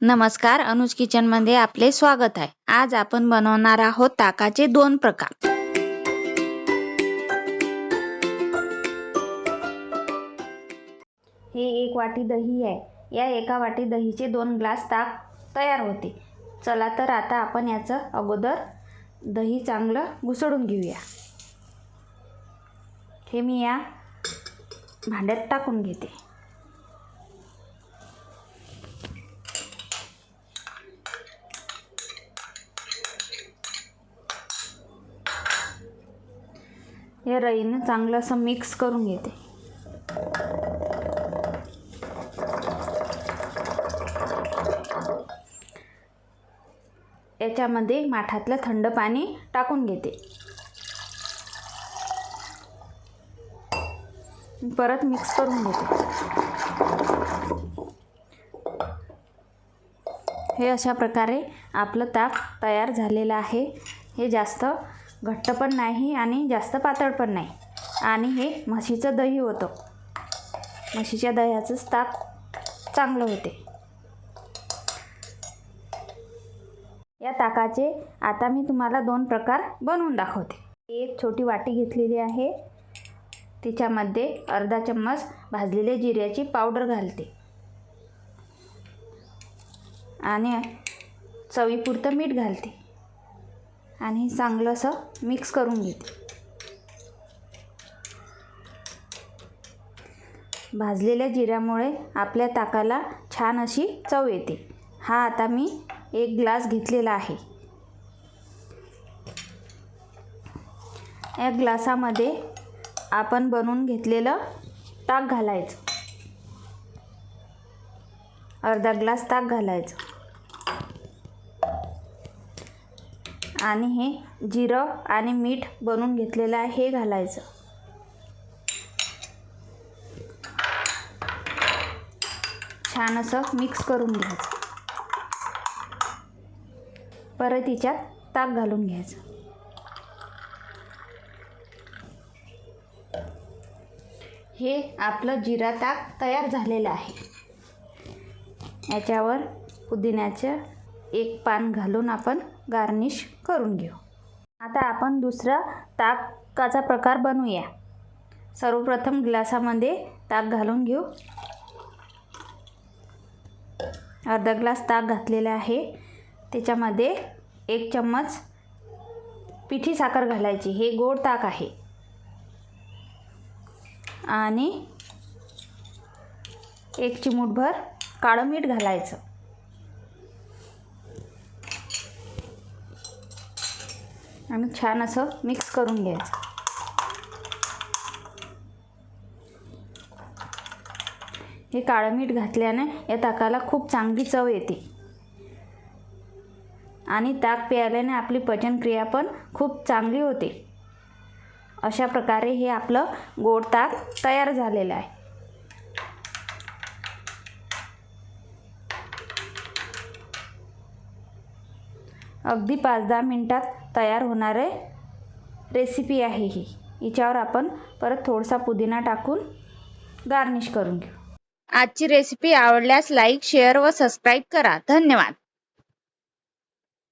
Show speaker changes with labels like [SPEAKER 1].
[SPEAKER 1] नमस्कार अनुज किचनमध्ये आपले स्वागत आहे. आज आपण बनवणार आहोत ताकाचे दोन प्रकार. हे एक वाटी दही आहे. या एका वाटी दहीचे दोन ग्लास ताक तयार होते. चला तर आता आपण याचं अगोदर दही चांगलं घुसळून घेऊया. हे मी या भांड्यात टाकून घेते. या रईनं चांगलं असं मिक्स करून घेते. याच्यामध्ये माठातलं थंड पाणी टाकून घेते. परत मिक्स करून घेते. हे अशा प्रकारे आपलं ताक तयार झालेलं आहे. हे जास्त घट्ट पण नाही आणि जास्त पातळ पण नाही. आणि हे म्हशीचं दही होतं. म्हशीच्या दह्याचंच ताक चांगलं होते. या ताकाचे आता मी तुम्हाला दोन प्रकार बनवून दाखवते. एक छोटी वाटी घेतलेली आहे. तिच्यामध्ये अर्धा चम्मच भाजलेले जिऱ्याची पावडर घालते. आणि चवीपुरतं मीठ घालते. आणि चांगलं असं मिक्स करून घेते. भाजलेल्या जिऱ्यामुळे आपल्या ताकाला छान अशी चव येते. हा आता मी एक ग्लास घेतलेला आहे. या ग्लासामध्ये आपण बनवून घेतलेलं ताक घालायचं. अर्धा ग्लास ताक घालायचं. आणि हे जिरं आणि मीठ बनवून घेतलेलं आहे हे घालायचं. छान असं मिक्स करून घ्यायचं. परत हिच्यात ताक घालून घ्यायचं. हे आपलं जिरा ताक तयार झालेलं आहे. याच्यावर पुदिन्याचं एक पान घालून आपण गार्निश करून घेऊ. आता आपण दुसरा ताकाचा प्रकार बनवूया. सर्वप्रथम ग्लासामध्ये ताक घालून घेऊ. अर्धा ग्लास ताक घातलेला आहे. त्याच्यामध्ये एक चम्मच पिठी साखर घालायची. हे गोड ताक आहे. आणि एक चिमूटभर काळं मीठ घालायचं. आणि छान असं मिक्स करून घ्यायचं. हे काळं मीठ घातल्याने या ताकाला खूप चांगली चव येते. आणि ताक प्यायल्याने आपली पचनक्रिया पण खूप चांगली होते. अशा प्रकारे हे आपलं गोड ताक तयार झालेलं आहे. अगदी पाच दहा मिनटात तयार होणारे रेसिपी आहे ही. हिच्यावर आपण परत थोडासा पुदिना टाकून गार्निश करून घेऊ. आजची रेसिपी आवडल्यास लाईक शेअर व सबस्क्राईब करा. धन्यवाद.